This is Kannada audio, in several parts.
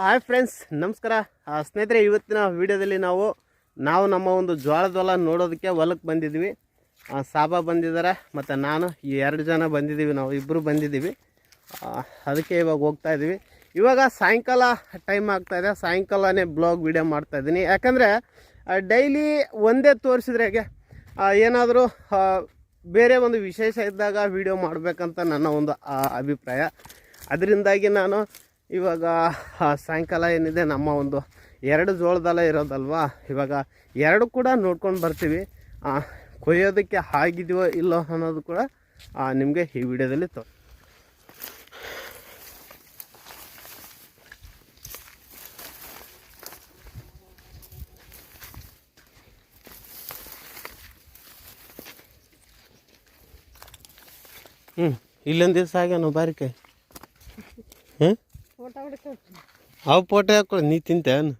ಹಾಯ್ ಫ್ರೆಂಡ್ಸ್ ನಮಸ್ಕಾರ. ಸ್ನೇಹಿತರೆ, ಇವತ್ತಿನ ವಿಡಿಯೋದಲ್ಲಿ ನಾವು ನಾವು ನಮ್ಮ ಒಂದು ಜೋಳದ ಹೊಲ ನೋಡೋದಕ್ಕೆ ಹೊಲಕ್ಕೆ ಬಂದಿದ್ವಿ. ಸಾಬಾ ಬಂದಿದ್ದಾರೆ, ಮತ್ತು ನಾನು, ಈ ಎರಡು ಜನ ಬಂದಿದ್ದೀವಿ, ನಾವು ಇಬ್ಬರು ಬಂದಿದ್ದೀವಿ. ಅದಕ್ಕೆ ಇವಾಗ ಹೋಗ್ತಾ ಇದ್ದೀವಿ. ಇವಾಗ ಸಾಯಂಕಾಲ ಟೈಮ್ ಆಗ್ತಾಯಿದೆ ಸಾಯಂಕಾಲನೇ ಬ್ಲಾಗ್ ವಿಡಿಯೋ ಮಾಡ್ತಾ ಇದ್ದೀನಿ. ಯಾಕಂದರೆ ಡೈಲಿ ಒಂದೇ ತೋರಿಸಿದ್ರೆ ಹೇಗೆ? ಏನಾದರೂ ಬೇರೆ ಒಂದು ವಿಶೇಷ ಇದ್ದಾಗ ವಿಡಿಯೋ ಮಾಡಬೇಕಂತ ನನ್ನ ಒಂದು ಅಭಿಪ್ರಾಯ. ಅದರಿಂದಾಗಿ ನಾನು ಇವಾಗ ಸಾಯಂಕಾಲ ಏನಿದೆ, ನಮ್ಮ ಒಂದು ಎರಡು ಜೋಳದಲ್ಲ ಇರೋದಲ್ವಾ? ಇವಾಗ ಎರಡು ಕೂಡ ನೋಡ್ಕೊಂಡು ಬರ್ತೀವಿ. ಕೊಯ್ಯೋದಕ್ಕೆ ಆಗಿದೆಯೋ ಇಲ್ಲೋ ಅನ್ನೋದು ಕೂಡ ನಿಮಗೆ ಈ ವಿಡಿಯೋದಲ್ಲಿ ತೋ ಹ್ಞೂ ಇಲ್ಲೊಂದು ದಿವಸ ಆಗ್ಯಾನು ಬಾರಿಕೆ ಹ್ಞೂ ಫೋಟೋ ಹೊಡಿತು ಅವು ಫೋಟೋ ಹಾಕೊ ನೀ ತಿಂತೇನು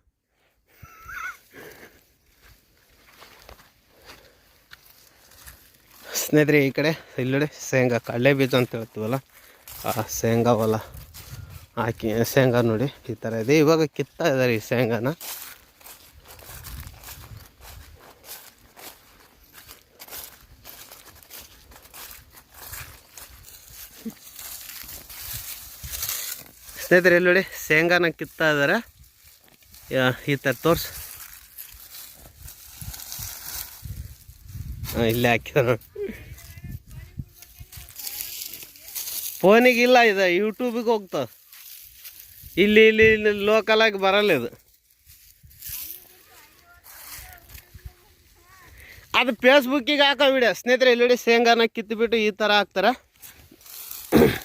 ಸ್ನೇಹಿತರೆ, ಈ ಕಡೆ ಇಲ್ಲಡೆ ಶೇಂಗಾ, ಕಡಲೆ ಬೀಜ ಅಂತ ಹೇಳ್ತೀವಲ್ಲ, ಆ ಶೇಂಗಾ ಹೊಲ ಹಾಕಿ, ಶೇಂಗಾ ನೋಡಿ ಈ ಥರ ಇದೆ. ಇವಾಗ ಕಿತ್ತಾ ಇದ್ದಾರೆ ಈ ಶೇಂಗಾನ. ಸ್ನೇಹಿತರೆ ಎಲ್ಲೋಡಿ ನೋಡಿ, ಶೇಂಗಾನ ಕಿತ್ತಾ ಇದ್ದಾರೆ ಈ ಥರ ತೋರ್ಸ್. ಹಾಂ, ಇಲ್ಲೇ ಹಾಕಿದ ಫೋನಿಗೆ ಇಲ್ಲ ಇದು, ಯೂಟ್ಯೂಬಿಗೆ ಹೋಗ್ತದೆ ಇಲ್ಲಿ ಇಲ್ಲಿ ಇಲ್ಲಿ ಲೋಕಲಾಗಿ ಬರಲ್ಲ ಇದು. ಅದು ಫೇಸ್ಬುಕ್ಕಿಗೆ ಹಾಕೋ ವಿಡಿಯೋ ಸ್ನೇಹಿತರೆ, ಇಲ್ಲಿ ನೋಡಿ, ಶೇಂಗಾನ ಕಿತ್ತುಬಿಟ್ಟು ಈ ಥರ ಹಾಕ್ತಾರೆ.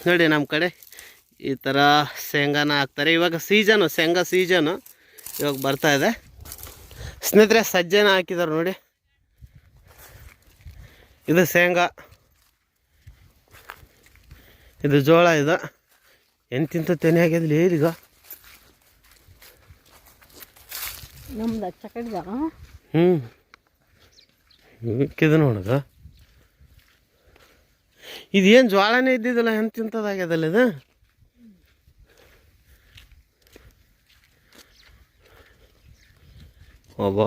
ನೋಡಿ, ನಮ್ಮ ಕಡೆ. ಈ ಥರ ಶೇಂಗಾನ ಹಾಕ್ತಾರೆ. ಇವಾಗ ಸೀಸನು ಶೇಂಗಾ ಸೀಸನು ಇವಾಗ ಬರ್ತಾ ಇದೆ. ಸ್ನೇಹಿತರೆ ಸಜ್ಜೆನ ಹಾಕಿದ್ದಾರೆ ನೋಡಿ. ಇದು ಶೇಂಗಾ. ಇದು ಜೋಳ ಇದು. ಎಂತಿಂತ ತೆನೆ ಆಗಿದ್ಲಿ ಈಗ. ನಮ್ದು ಹಚ್ಚ ಕಡ್ದ? ಹ್ಞೂ ಇದು ನೋಡದ. ಇದೇನು ಜ್ವಾಳನೇ ಇದ್ದಿದ್ದಲ್ಲ ಎಂತಿಂಥದ್ದಾಗ್ಯದಲ್ಲ ಇದು? ಒಬ್ಬ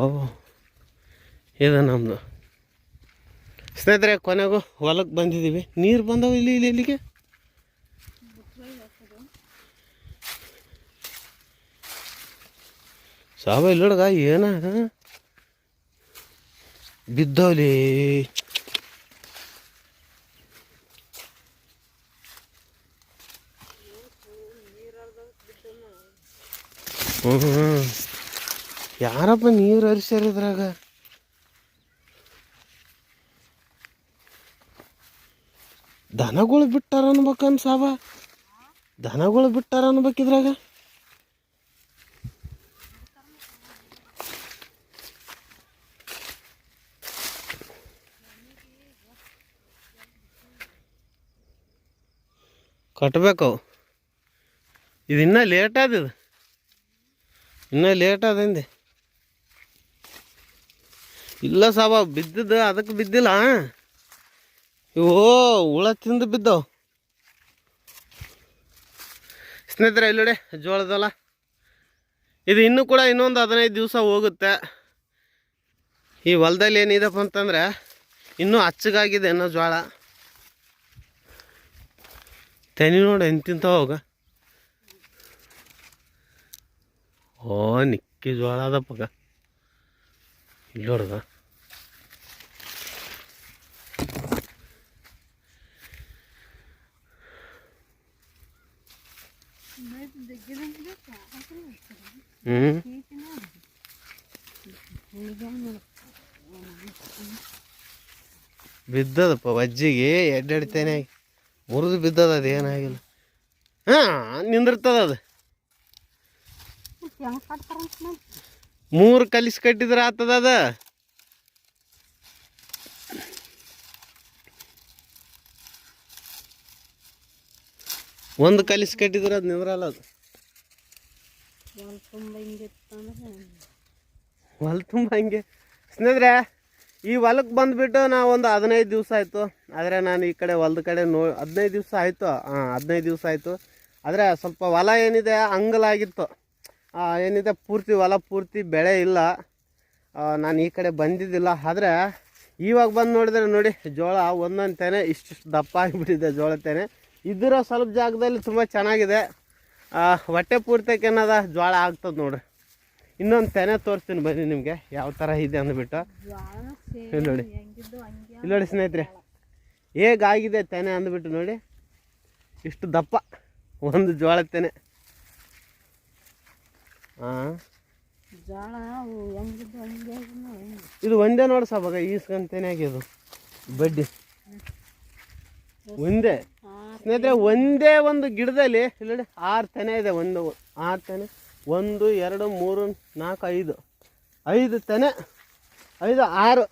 ಇದು ನಮ್ಮದು ಸ್ನೇಹಿತರೆ, ಕೊನೆಗೂ ಹೊಲಕ್ಕೆ ಬಂದಿದ್ದೀವಿ. ನೀರು ಬಂದವು ಇಲ್ಲಿ ಇಲ್ಲಿ, ಇಲ್ಲಿಗೆ? ಸಾವ ಹುಡುಗ ಏನ ಬಿದ್ದವಲಿ. ಹ್ಞೂ ಯಾರಪ್ಪ ನೀರು ಹರಿಸ್ಯಾರ ಇದ್ರಾಗ? ದನಗಳು ಬಿಟ್ಟಾರ ಅನ್ಬೇಕನ್ ಸಾಬ ದನಗಳು ಬಿಟ್ಟಾರ ಅನ್ಬೇಕಿದ್ರಾಗ ಕಟ್ಬೇಕು. ಇದು ಇನ್ನೂ ಲೇಟ್ ಆದ ಇದು. ಇನ್ನೂ ಲೇಟ್ ಅದಂದೆ ಇಲ್ಲ ಸಾಬ, ಬಿದ್ದಿದ್ದು ಅದಕ್ಕೆ ಬಿದ್ದಿಲ್ಲ. ಇವೋ ಹುಳ ತಿಂದು ಬಿದ್ದವು. ಸ್ನೇಹಿತರೆ ಇಲ್ಲಡೆ ಜೋಳದಲ್ಲ. ಇದು ಇನ್ನೂ ಕೂಡ ಇನ್ನೊಂದು ಹದಿನೈದು ದಿವಸ ಹೋಗುತ್ತೆ. ಈ ಹೊಲದಲ್ಲಿ ಏನಿದಪ್ಪ ಅಂತಂದ್ರೆ, ಇನ್ನೂ ಅಚ್ಚಗಾಗಿದೆ ಅನ್ನೋ ಜೋಳ. ತೆನಿ ನೋಡಿ ಎಂತಿಂತ ಹೋಗ ಓ, ನಿಕ್ಕಿ ಜೋಳ ಅದಪ್ಪಗ ಇಲ್ಲಿ ಬಿದ್ದದಪ್ಪ ವಜ್ಜಿಗೆ ಎಡ್ಡಾಡ್ತೇನೆ ಮುರಿದು ಬಿದ್ದದ ಅದು ಏನಾಗಿಲ್ಲ. ಹಾಂ, ನಿಂದಿರ್ತದ ಅದು. ಮೂರು ಕಲಿಸಿ ಕಟ್ಟಿದ್ರೆ ಆತದ ಅದ. ಒಂದು ಕಲಿಸಿ ಕಟ್ಟಿದ್ರೆ ಅದು ನಿಂದ್ರಲ್ಲ ಅದು. ಹೊಲ ತುಂಬ ಹಂಗೆ ಸ್ನೇಹಿತರೆ ಈ ಹೊಲಕ್ಕೆ ಬಂದುಬಿಟ್ಟು ನಾವು ಒಂದು ಹದಿನೈದು ದಿವಸ ಆಯಿತು. ಆದರೆ ನಾನು ಈ ಕಡೆ ಹೊಲದ ಕಡೆ ನೋ ಹದಿನೈದು ದಿವಸ ಆಯಿತು. ಹಾಂ ಹದಿನೈದು ದಿವಸ ಆಯಿತು. ಆದರೆ ಸ್ವಲ್ಪ ಹೊಲ ಏನಿದೆ ಅಂಗಲಾಗಿತ್ತು. ಏನಿದೆ ಪೂರ್ತಿ ಹೊಲ ಪೂರ್ತಿ ಬೆಳೆ ಇಲ್ಲ. ನಾನು ಈ ಕಡೆ ಬಂದಿದ್ದಿಲ್ಲ. ಆದರೆ ಇವಾಗ ಬಂದು ನೋಡಿದ್ರೆ ನೋಡಿ ಜೋಳ ಒಂದೊಂದು ತೆನೆ ಇಷ್ಟು ದಪ್ಪ ಆಗಿಬಿಟ್ಟಿದೆ ಜೋಳ ತೆನೆ. ಇದ್ದಿರೋ ಸ್ವಲ್ಪ ಜಾಗದಲ್ಲಿ ತುಂಬ ಚೆನ್ನಾಗಿದೆ. ಹೊಟ್ಟೆ ಪೂರ್ತಕ್ಕೆ ಏನದ? ಜೋಳ ಆಗ್ತದೆ ನೋಡ್ರಿ. ಇನ್ನೊಂದು ತೆನೆ ತೋರಿಸ್ತೀನಿ ಬನ್ನಿ ನಿಮಗೆ. ಯಾವ ಥರ ಇದೆ ಅಂದ್ಬಿಟ್ಟು. ಇಲ್ಲಿ ನೋಡಿ. ಇಲ್ಲಿ ನೋಡಿ ಸ್ನೇಹಿತರೆ. ಹೇಗಾಗಿದೆ ತೆನೆ ಅಂದ್ಬಿಟ್ಟು ನೋಡಿ. ಇಷ್ಟು ದಪ್ಪ. ಒಂದು ಜೋಳ ತೆನೆ. ಹಾಂ ಇದು ಒಂದೇ ನೋಡಿ ಸಾಬಾಗ ಈಸ್ಕೊಂತೇನೆ ಆಗಿದು ಆಗ್ಯದು. ಬಡ್ಡಿ. ಒಂದೇ. ಸ್ನೇಹಿತರೆ, ಒಂದೇ ಒಂದು ಗಿಡದಲ್ಲಿ ಇಲ್ಲಿ ಆರು ತೆನೆ ಇದೆ, ಒಂದು, ಆರು ತೆನೆ, ಒಂದು, ಎರಡು, ಮೂರು, ನಾಲ್ಕು, ಐದು. ಐದು ತೆನೆ, ಐದು, ಆರು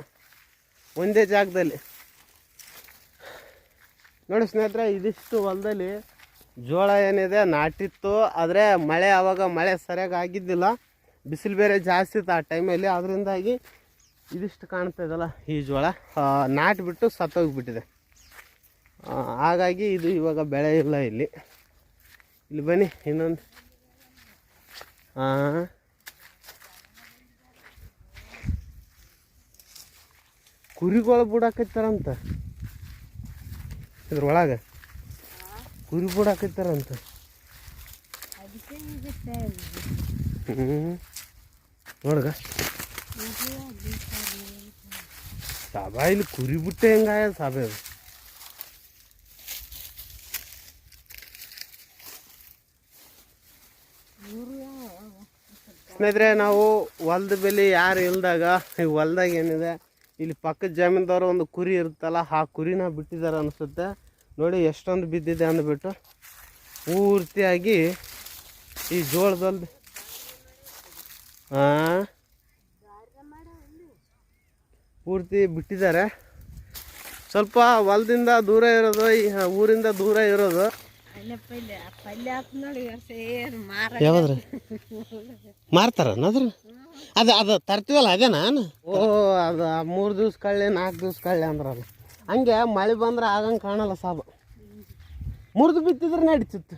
ಒಂದೇ ಜಾಗದಲ್ಲಿ. ನೋಡಿ ಸ್ನೇಹಿತರೆ, ಇದಿಷ್ಟು ಹೊಲದಲ್ಲಿ ಜೋಳ ಏನಿದೆ, ನಾಟಿತ್ತು. ಆದರೆ ಮಳೆ ಆವಾಗ ಮಳೆ ಸರಿಯಾಗಿ ಆಗಿದ್ದಿಲ್ಲ. ಬಿಸಿಲು ಬೇರೆ ಜಾಸ್ತಿ ಇತ್ತು ಆ ಟೈಮಲ್ಲಿ. ಅದರಿಂದಾಗಿ ಇದಿಷ್ಟು ಕಾಣ್ತಾ ಇದಲ್ಲ ಈ ಜೋಳ. ನಾಟಿಬಿಟ್ಟು ಸತ್ತೋಗ್ಬಿಟ್ಟಿದೆ. ಹಾಗಾಗಿ ಇದು ಇವಾಗ ಬೆಳೆ ಇಲ್ಲ. ಇಲ್ಲಿ ಇಲ್ಲಿ ಬನ್ನಿ ಇನ್ನೊಂದು. ಹಾಂ ಕುರಿಗಳು ಬಿಡಾಕತ್ತಾರಂತ ಇದ್ರೊಳಗೆ. ಕುರಿ ಬಿಡಾಕತ್ತಾರಂತ ಇದಕ್ಕೆ ಹ್ಞೂ ನೋಡ್ಗ ಸಾಬಾ ಇಲ್ಲಿ ಕುರಿ ಬಿಟ್ಟೆ ಹೆಂಗಾಯ ಸಾಬೆ ಅದು? ಸ್ನೇಹಿತರೆ, ನಾವು ಹೊಲದ ಬೆಲೆ ಯಾರು ಇಲ್ದಾಗ, ಈ ಹೊಲ್ದಾಗ ಏನಿದೆ, ಇಲ್ಲಿ ಪಕ್ಕದ ಜಮೀನ್ದವ್ರು ಒಂದು ಕುರಿ ಇರುತ್ತಲ್ಲ, ಆ ಕುರಿನ ಬಿಟ್ಟಿದ್ದಾರೆ ಅನಿಸುತ್ತೆ. ನೋಡಿ ಎಷ್ಟೊಂದು ಬಿದ್ದಿದೆ ಅಂದ್ಬಿಟ್ಟು ಪೂರ್ತಿಯಾಗಿ ಈ ಜೋಳದಲ್ಲಿ. ಪೂರ್ತಿ ಬಿಟ್ಟಿದ್ದಾರೆ. ಸ್ವಲ್ಪ ಹೊಲದಿಂದ ದೂರ ಇರೋದು ಊರಿಂದ ದೂರ ಇರೋದು. ಯಾವ್ದ್ರ ಮಾರ್ತಾರ ಅದ್ರ ಅದು ಅದು ತರ್ತೀವಲ್ಲ ಅದೇ ನಾನು? ಓ ಅದು ಮೂರು ದಿವ್ಸ ಕಳ್ಳಿ ನಾಲ್ಕು ದಿವ್ಸ ಕಳ್ಳಿ ಅಂದ್ರಲ್ಲ. ಹಂಗೆ ಮಳೆ ಬಂದ್ರೆ ಆಗಂಗೆ ಕಾಣಲ್ಲ ಸಾಬ. ಮುರಿದು ಬಿತ್ತಿದ್ರೆ ನಡೀತಿತ್ತು.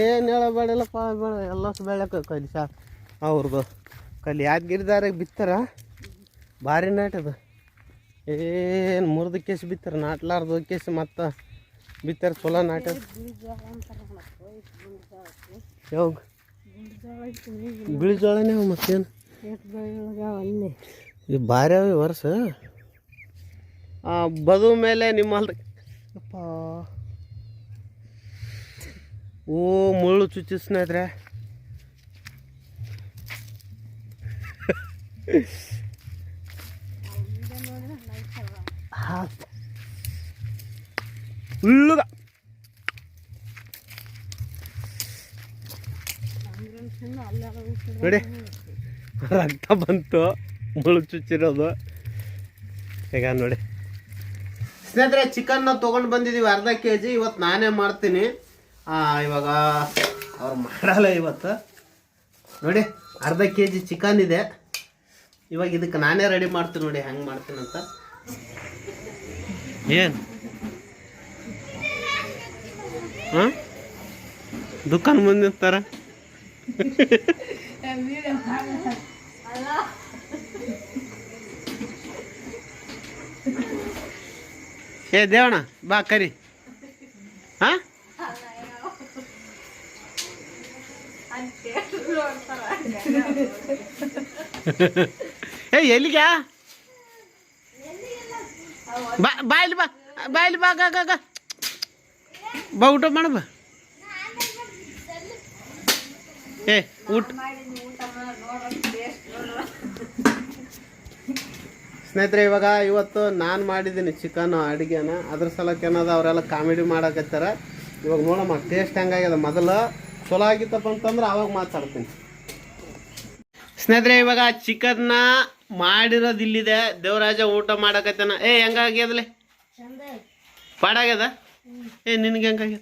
ಏನು ಹೇಳಬೇಡಲ್ಲಪ್ಪ ಬೇಡ ಎಲ್ಲ ಬೆಳಕ ಕಲಿ ಸಾ ಅವ್ರದ್ದು ಕಲಿ ಯಾದ್ಗಿರಿದಾರ ಬಿತ್ತಾರ? ಭಾರಿ ನಾಟದ ಏನು ಮುರಿದ ಕೇಸ್ ಬಿತ್ತಾರ, ನಾಟ್ಲಾರ್ದು ಕೇಸ್ ಮತ್ತು ಬಿತ್ತಾರ ಚಲೋ ನಾಟ ಯಾವಾಗ ಬಿಳಿ ಜೋಳನೇ ಮತ್ತೇನು? ಈ ಭಾರಿ ಅವ ವರ್ಷ? ಬದು ಮೇಲೆ ನಿಮ್ಮ ಓ, ಮುಳ್ಳು ಚುಚ್ಚಿ ಸ್ನೇಹಿತರೆ. ಹಾ. Look at ಉಳ್ಸಿದ್ರೆ ನೋಡಿ ರಕ್ತ ಬಂತು ಮುಳು ಚುಚ್ಚಿರೋದು ಈಗ ನೋಡಿ. ಸ್ನೇಹಿತರೆ ಚಿಕನ್ನ ತೊಗೊಂಡು ಬಂದಿದ್ದೀವಿ ಅರ್ಧ ಕೆ ಜಿ ಇವತ್ತು ನಾನೇ ಮಾಡ್ತೀನಿ. ಇವಾಗ ಅವ್ರು ಮಾಡಲ್ಲ ಇವತ್ತು. ನೋಡಿ ಅರ್ಧ ಕೆ ಜಿ ಚಿಕನ್ ಇದೆ. ಇವಾಗ ಇದಕ್ಕೆ ನಾನೇ ರೆಡಿ ಮಾಡ್ತೀನಿ ನೋಡಿ ಹೆಂಗೆ ಮಾಡ್ತೀನಿ ಅಂತ. ಏನು? ಹಾಂ? ದುಕಾನ್ ಮುಂದೆ ನಿಂತಾರ ಏ ದೇವಣ್ಣ ಬಾ ಕರಿ. ಹಾ? ಏ ಎಲ್ಲಿಗೆ ಬಾ ಬಾ ಇಲ್ಲಿ ಬಾ, ಗ. ಬಾ, ಊಟ ಮಾಡ, ಬಾ. ಏ, ಊಟ. ಸ್ನೇಹಿತರೆ, ಇವಾಗ ಇವತ್ತು ನಾನು ಮಾಡಿದ್ದೀನಿ ಚಿಕನ್ ಅಡುಗೆನ. ಅದ್ರ ಸಲಕ್ಕೆ ಏನದ ಅವರೆಲ್ಲ ಕಾಮಿಡಿ ಮಾಡಕತ್ತಾರ. ಇವಾಗ ನೋಡಮ್ಮ ಟೇಸ್ಟ್ ಹೆಂಗಾಗ್ಯದ ಮೊದಲು ಚಲೋ ಆಗಿತ್ತಪ್ಪ ಅಂತಂದ್ರೆ ಅವಾಗ ಮಾತಾಡ್ತೀನಿ. ಸ್ನೇಹಿತರೆ ಇವಾಗ ಚಿಕನ್ನ ಮಾಡಿರೋದು ಇಲ್ಲಿದೆ ದೇವರಾಜ ಊಟ ಮಾಡಕತ್ತೇನ. ಏ ಹೆಂಗಾಗ್ಯದಲೇ ಪಾಡಾಗ್ಯದ? ಏ ನಿನಗೆ ಹೆಂಗಾಗ್ಯದ?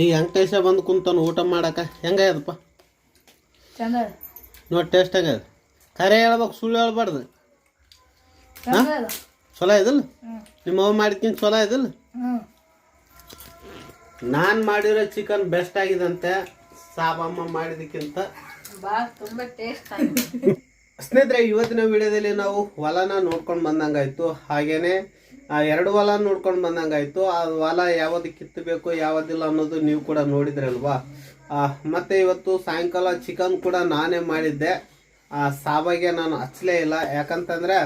ಈಗ ವೆಂಕಟೇಶ ಬಂದು ಕುಂತಾನ ಊಟ ಮಾಡಕ. ಹೆಂಗಾಗ್ಯದಪ್ಪ? ನೋಡಿ ಟೇಸ್ಟ್ ಆಗ್ಯದ. ಕರೆ ಹೇಳ್ಬೇಕು ಸುಳ್ಳು ಹೇಳ್ಬಾರ್ದು. ಹಾಂ? ಚಲೋ ಇದಲ್ಲ? ನಿಮ್ಮ ಅವ್ವ ಮಾಡಿದ್ಕಿಂತ ಚಲೋ ಇದಲ್ಲ? ನಾನು ಮಾಡಿರೋ ಚಿಕನ್ ಬೆಸ್ಟ್ ಆಗಿದಂತೆ ಸಾಬಮ್ಮ ಮಾಡಿದಕ್ಕಿಂತ ತುಂಬ ಟೇಸ್ಟ್ ಸ್ನೇಹಿತರೆ ಇವತ್ತಿನ ವಿಡಿಯೋದಲ್ಲಿ ನಾವು ಹೊಲನ ನೋಡ್ಕೊಂಡು ಬಂದಂಗಾಯ್ತು. ಹಾಗೇನೆ ಆ ಎರಡು ಹೊಲ ನೋಡ್ಕೊಂಡು ಬಂದಂಗಾಯ್ತು. ಆ ಹೊಲ ಯಾವ್ದು ಕಿತ್ತಬೇಕು ಯಾವುದಿಲ್ಲ ಅನ್ನೋದು ನೀವು ಕೂಡ ನೋಡಿದ್ರಲ್ವಾ? ಆ, ಮತ್ತೆ ಇವತ್ತು ಸಾಯಂಕಾಲ ಚಿಕನ್ ಕೂಡ ನಾನೇ ಮಾಡಿದ್ದೆ. ಆ ಸಾಬಾಗೆ ನಾನು ಹಚ್ಚಲೇ ಇಲ್ಲ. ಯಾಕಂತಂದ್ರೆ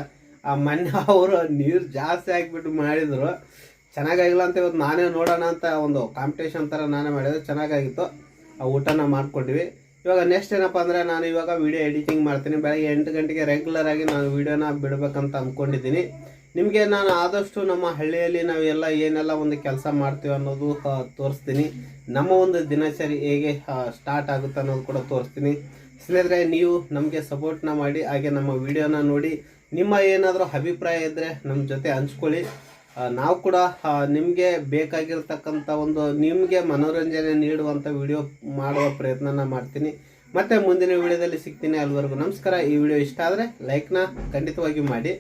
ಆ ಮೊನ್ನೆ ಅವರು ನೀರು ಜಾಸ್ತಿ ಹಾಕ್ಬಿಟ್ಟು ಮಾಡಿದ್ರು. ಚೆನ್ನಾಗಾಗಿಲ್ಲ ಅಂತ ಇವತ್ತು ನಾನೇ ನೋಡೋಣ ಅಂತ ಒಂದು ಕಾಂಪಿಟೇಷನ್ ಥರ ನಾನೇ ಮಾಡಿದೆ. ಚೆನ್ನಾಗಾಗಿತ್ತು. ಆ ಊಟನ ಮಾಡ್ಕೊಂಡ್ವಿ. ಇವಾಗ ನೆಕ್ಸ್ಟ್ ಏನಪ್ಪ ಅಂದರೆ ನಾನು ಇವಾಗ ವೀಡಿಯೋ ಎಡಿಟಿಂಗ್ ಮಾಡ್ತೀನಿ. ಬೆಳಗ್ಗೆ ಎಂಟು ಗಂಟೆಗೆ ರೆಗ್ಯುಲರ್ ಆಗಿ ನಾನು ವೀಡಿಯೋನ ಬಿಡಬೇಕಂತ ಅಂದ್ಕೊಂಡಿದ್ದೀನಿ ನಿಮಗೆ ನಾನು ಆದಷ್ಟು ನಮ್ಮ ಹಳ್ಳಿಯಲ್ಲಿ ನಾವೆಲ್ಲ ಏನೆಲ್ಲ ಒಂದು ಕೆಲಸ ಮಾಡ್ತೀವಿ ಅನ್ನೋದು ತೋರಿಸ್ತೀನಿ. ನಮ್ಮ ಒಂದು ದಿನಚರಿ ಹೇಗೆ ಸ್ಟಾರ್ಟ್ ಆಗುತ್ತೆ ಅನ್ನೋದು ಕೂಡ ತೋರಿಸ್ತೀನಿ. ಸ್ನೇಹಿತರೆ, ನೀವು ನಮಗೆ ಸಪೋರ್ಟ್ನ ಮಾಡಿ, ಹಾಗೆ ನಮ್ಮ ವೀಡಿಯೋನ ನೋಡಿ, ನಿಮ್ಮ ಏನಾದರೂ ಅಭಿಪ್ರಾಯ ಇದ್ದರೆ ನಮ್ಮ ಜೊತೆ ಹಂಚ್ಕೊಳ್ಳಿ. ನಾವು ಕೂಡ ನಿಮಗೆ ಬೇಕಾಗಿರ್ತಕ್ಕಂಥ ಒಂದು, ನಿಮಗೆ ಮನೋರಂಜನೆ ನೀಡುವಂಥ ವಿಡಿಯೋ ಮಾಡುವ ಪ್ರಯತ್ನನ ಮಾಡ್ತೀನಿ. ಮತ್ತೆ ಮುಂದಿನ ವಿಡಿಯೋದಲ್ಲಿ ಸಿಗ್ತೀನಿ ಅಲ್ಲಿವರೆಗೂ. ನಮಸ್ಕಾರ. ಈ ವಿಡಿಯೋ ಇಷ್ಟ ಆದರೆ ಲೈಕ್ನ ಖಂಡಿತವಾಗಿ ಮಾಡಿ.